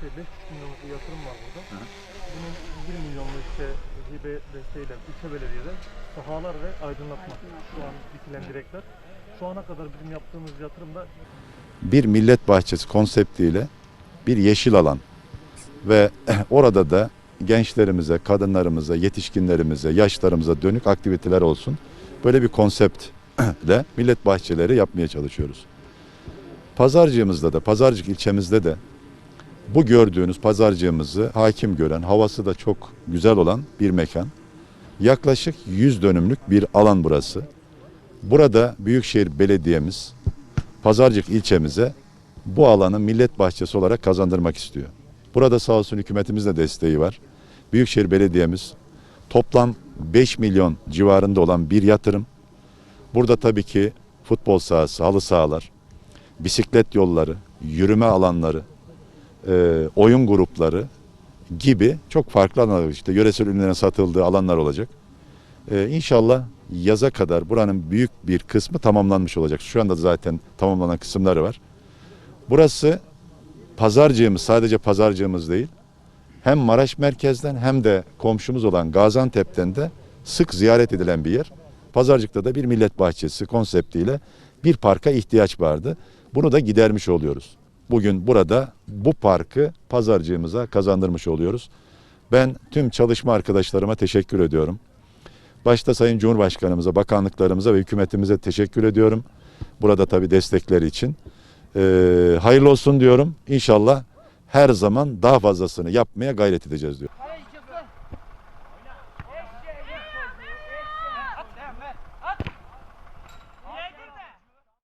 şey 5 milyonluk bir yatırım var burada. Bunun 1 milyonluk işte hibe desteğiyle ilçe belediyede sahalar ve aydınlatma. Şu an dikilen direkler. Şu ana kadar bizim yaptığımız yatırımda bir millet bahçesi konseptiyle bir yeşil alan ve orada da gençlerimize, kadınlarımıza, yetişkinlerimize, yaşlarımıza dönük aktiviteler olsun. Böyle bir konseptle millet bahçeleri yapmaya çalışıyoruz. Pazarcığımızda da, pazarcık ilçemizde de bu gördüğünüz pazarcığımızı hakim gören, havası da çok güzel olan bir mekan. Yaklaşık 100 dönümlük bir alan burası. Burada Büyükşehir Belediye'miz Pazarcık ilçemize bu alanı millet bahçesi olarak kazandırmak istiyor. Burada sağ olsun hükümetimiz de desteği var. Büyükşehir Belediye'miz toplam 5 milyon civarında olan bir yatırım. Burada tabii ki futbol sahası, halı sahalar, bisiklet yolları, yürüme alanları, e, oyun grupları gibi çok farklı alanlar işte yöresel ürünlerin satıldığı alanlar olacak. E, inşallah yaza kadar buranın büyük bir kısmı tamamlanmış olacak. Şu anda zaten tamamlanan kısımları var. Burası pazarcığımız sadece pazarcığımız değil. Hem Maraş merkezden hem de komşumuz olan Gaziantep'ten de sık ziyaret edilen bir yer. Pazarcık'ta da bir millet bahçesi konseptiyle bir parka ihtiyaç vardı. Bunu da gidermiş oluyoruz. Bugün burada bu parkı pazarcığımıza kazandırmış oluyoruz. Ben tüm çalışma arkadaşlarıma teşekkür ediyorum. Başta Sayın Cumhurbaşkanımıza, bakanlıklarımıza ve hükümetimize teşekkür ediyorum. Burada tabii destekleri için. Ee, hayırlı olsun diyorum. İnşallah her zaman daha fazlasını yapmaya gayret edeceğiz diyor.